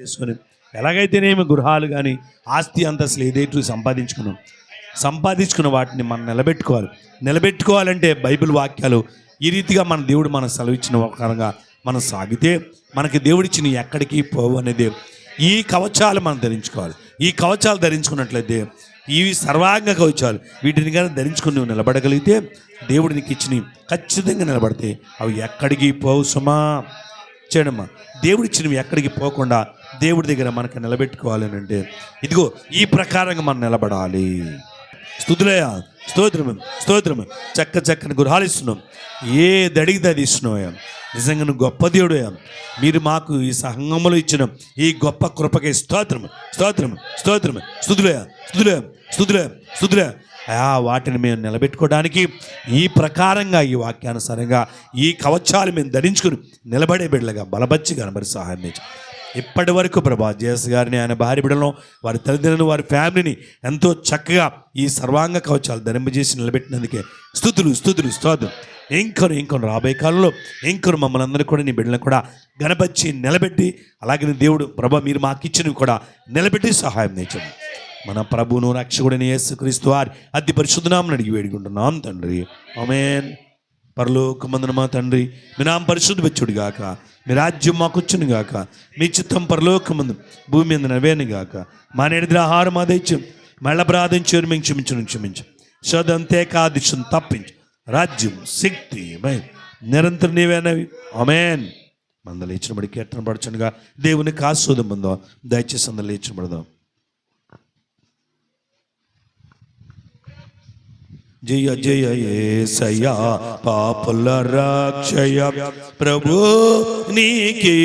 చేసుకుని ఎలాగైతేనేమి గృహాలు కానీ ఆస్తి అంతస్తులు ఏదైతే సంపాదించుకున్నాం సంపాదించుకున్న వాటిని మనం నిలబెట్టుకోవాలి. నిలబెట్టుకోవాలంటే బైబిల్ వాక్యాలు ఈ రీతిగా మన దేవుడు మన సెలవిచ్చిన ప్రకారంగా మనం సాగితే మనకి దేవుడిచ్చిన ఎక్కడికి పోవు అనేది ఈ కవచాలు మనం ధరించుకోవాలి. ఈ కవచాలు ధరించుకున్నట్లయితే ఇవి సర్వాంగ కవచాలు వీటిని కానీ ధరించుకుని నువ్వు నిలబడగలిగితే దేవుడు నీకు ఇచ్చినవి ఖచ్చితంగా నిలబడితే అవి ఎక్కడికి పోవు సుమా? చేయడమ్మా దేవుడిచ్చినవి ఎక్కడికి పోకుండా దేవుడి దగ్గర మనకు నిలబెట్టుకోవాలి అని అంటే ఇదిగో ఈ ప్రకారంగా మనం నిలబడాలి. స్థుతులయ స్తోత్రము స్తోత్రము. చక్క చక్కని గురాలిస్తున్నాం ఇస్తున్నాం ఏ దడిగితే అది ఇస్తున్నాయా నిజంగా నువ్వు గొప్ప దేవుడయ్యా మీరు మాకు ఈ సంఘములో ఇచ్చిన ఈ గొప్ప కృపకే స్తోత్రము స్తోత్రము స్తోత్రము. స్థుతులయ స్థుతులయ స్థుతులయ స్థుతులయ ఆ వాటిని మేము నిలబెట్టుకోవడానికి ఈ ప్రకారంగా ఈ వాక్యానుసారంగా ఈ కవచాలు మేము ధరించుకుని నిలబడే బిడ్డలుగా బలపరిచి కనబడి సహాయం చేయండి. ఇప్పటి వరకు ప్రభా జేఎస్ గారిని ఆయన భార్య బిడ్డలను వారి తల్లిదండ్రులను వారి ఫ్యామిలీని ఎంతో చక్కగా ఈ సర్వాంగ కవచాలు ధరింపజేసి నిలబెట్టినందుకే స్థుతులు స్థుతులు స్తోతులు ఇంకొను ఇంకొను రాబోయే కాలంలో ఇంకొను మమ్మల్ని అందరూ కూడా నీ బిడ్డలను కూడా గణపరిచి నిలబెట్టి అలాగే నీ దేవుడు ప్రభా మీరు మాకు ఇచ్చినవి కూడా నిలబెట్టి సహాయం నేర్చండి. మన ప్రభును రక్షకుడిని యేసుక్రీస్తు వారి అతి పరిశుద్ధనామని అడిగి వేడుకుంటున్నాం తండ్రి. ఆమెన్. పరలోకమందున మా తండ్రి మీ నామ పరిశుద్ధ వచ్చుడు గాక. మీ రాజ్యం మాకొచ్చును గాక. మీ చిత్తం పరలోకముందు భూమి మీద నవేను గాక. మా నేడిదిన ఆహారం ఆదైత్యం మళ్ళ ప్రార్థించారు మేము క్షమించను క్షమించు. శోధంతే కాదిశం తప్పించు. రాజ్యం శక్తి నిరంతరం నీవేనవి అమేన్ మందలు ఇచ్చినబడి కీర్తన పడుచుండగా దేవునికి ఆస్వాదం పొందాం. దయచేసి అందరు ఇచ్చినబడదాం జయ జయ ఏసయ్యా పాపుల రాక్షయ ప్రభు నీకి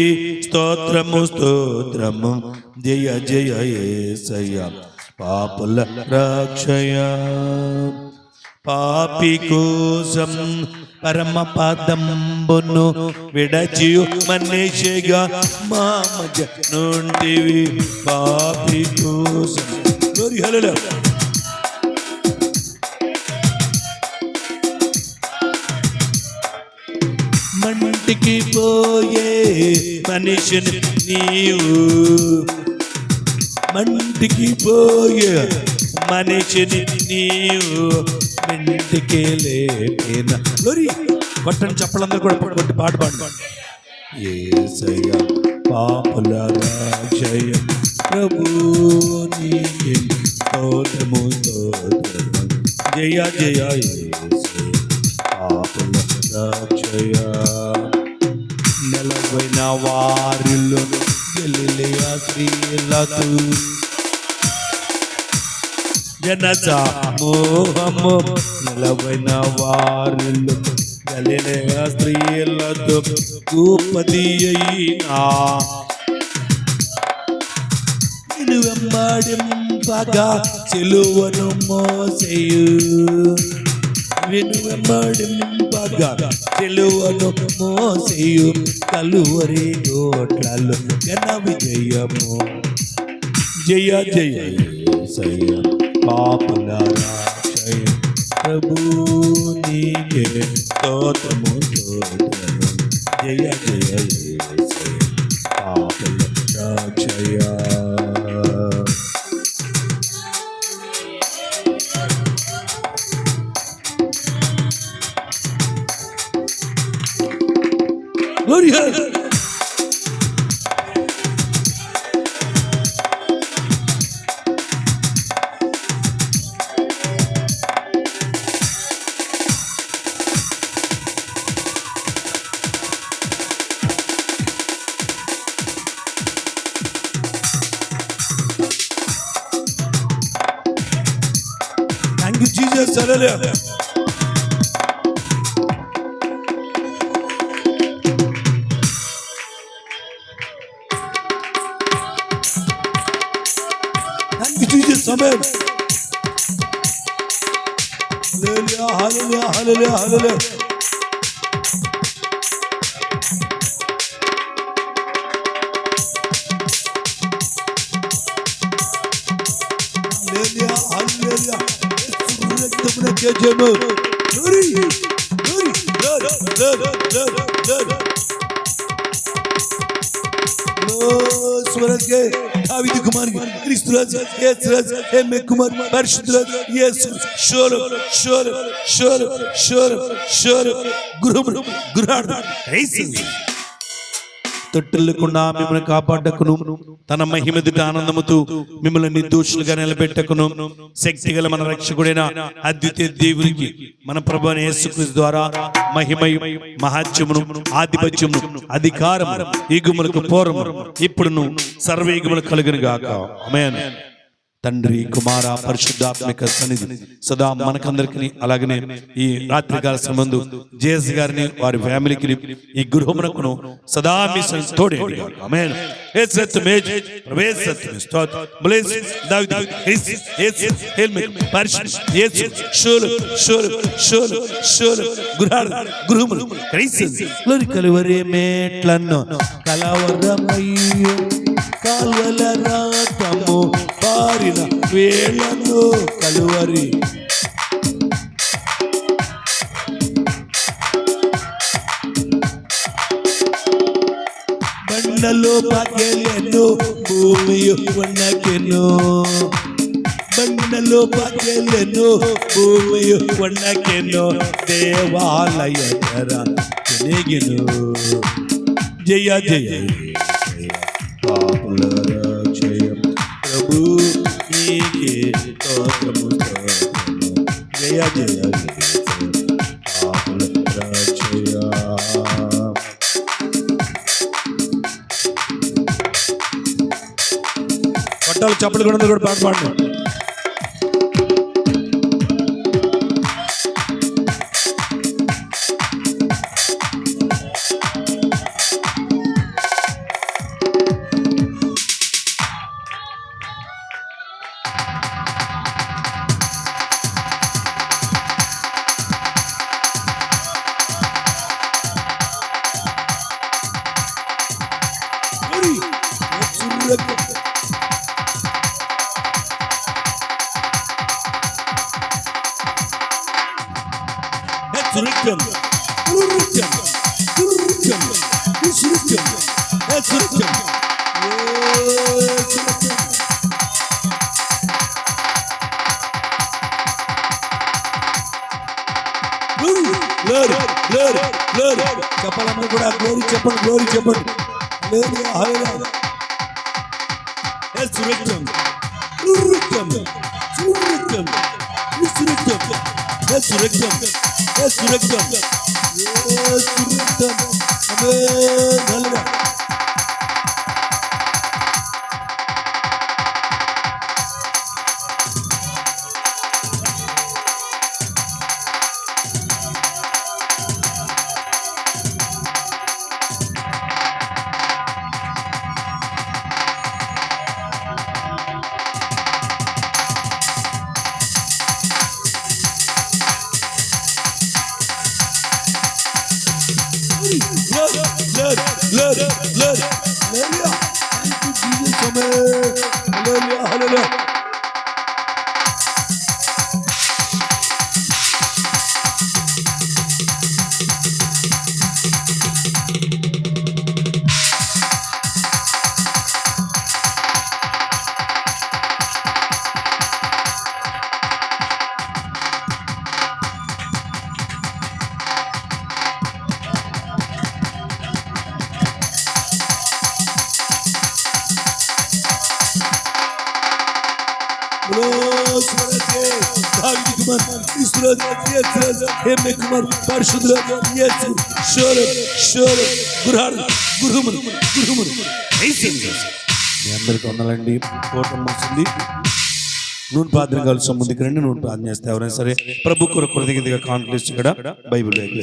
స్తోత్రము స్తోత్రము. జయ జయ ఏసయ్యా పాపుల రాక్షయ పాపి కోసం పరమ పదంబును విడచియు మనిషిగా మామ మధ్య నుండివి. పాపి కోసం ఇంటికి పోయే మనిషిని నీవు. మంటికి పోయే మనిషిని నీవు. ఇంటికి లేపిన లోరి కొట్టని చెప్పలందరూ కూడా కొట్టి పాట పాడు ఏసయ్య పాపుల రాజయ ప్రభు నీకే తోటము స్తోత్రము జయ జయ యేసయ్య పాపుల రక్షయ వారిలో గలిలయ స్త్రీలతో జన సమూహము వారిలో గలిలయ స్త్రీలతో భూపతి అయినా నిన్ను వెంబడింపగా చెలువను మోసేయు. విను వెంబడింపగా తెలువను మోసేయు కలువరి గోట్లలో ఘన విజయము. జయ జయ. సయ పాపల రాక్షయ ప్రభు నీకే స్తోత్రము స్తోత్రము. జయ జయ. Gloria. Thank you, Jesus. الجبل هلل يا هلل يا هلل يا هلل هلل يا هلل يا سرت منك يا جمال نوري نوري لا لا لا لا لا لا لا స్వరజే దావిది కుమార్ క్రీస్తు రాజు యేసు రాజు ఎమ్మె కుమార్ పరిశుద్ధ రాజు యేసు షోరు షోరు షోరు షోరు షోరు గురుముడు గురాడు యేసు తొట్టులకుండా మిమ్మల్ని కాపాడకును. తన మహిమెదుట ఆనందముతో మిమ్మల్ని నిర్దోషులుగా నిలబెట్టకును. శక్తి గల మన రక్షకుడైన అద్వితీయ దేవునికి మన ప్రభు యేసుక్రీస్తు ద్వారా మహిమయు మహాత్యమును ఆధిపత్యమును అధికారము ఈగుములకు పూర్వము ఇప్పుడును సర్వేగుములు కలుగును గాక ఆమేన్. తండ్రి కుమార పరిశుద్ధాత్మిక సన్నిధి. సదా మనకందరికి అలాగనే ఈ రాత్రికాల సంబంధు జేఎస్ గారిని వారి ఫ్యామిలీకి ఈ గృహమునకును సదా మీ సన్నిధి తోడేయండి. గాక. ఆమేన్ యేసు రక్తమే ప్రవేశ సత్యమే బ్లెస్ హెల్మెట్ పరిశుద్ధ గృహములు కలువరే మేట్లను కాల్వల రాతము పారిన వేళను కలువరి. బండలో పగలెను భూమి వణకెను బండలో పగలెను భూమి వణకెను దేవాలయ ధర తిరిగిను జయ జయ. పట్టాలు చప్పలు కూడా కూడా పాట పాడండి Resurrection. Resurrection. Resurrection. Resurrection. Resurrection. Resurrection. Glory glory glory చెప్పాలన్నా కూడా గ్లోరీ చెప్పండి గ్లోరీ చెప్పండి glory hallelujah resurrection resurrection resurrection resurrection resurrection resurrection resurrection amen మీ అందరికి వందలండి కోటం వస్తుంది నూనె పాత్ర కలిసి ముందుకు రండి నూనె ప్రార్థన చేస్తే ఎవరైనా సరే ప్రభు కొరకు కృతజ్ఞతగా కాన్ఫరెన్స్ ఇక్కడ బైబిల్ వైపు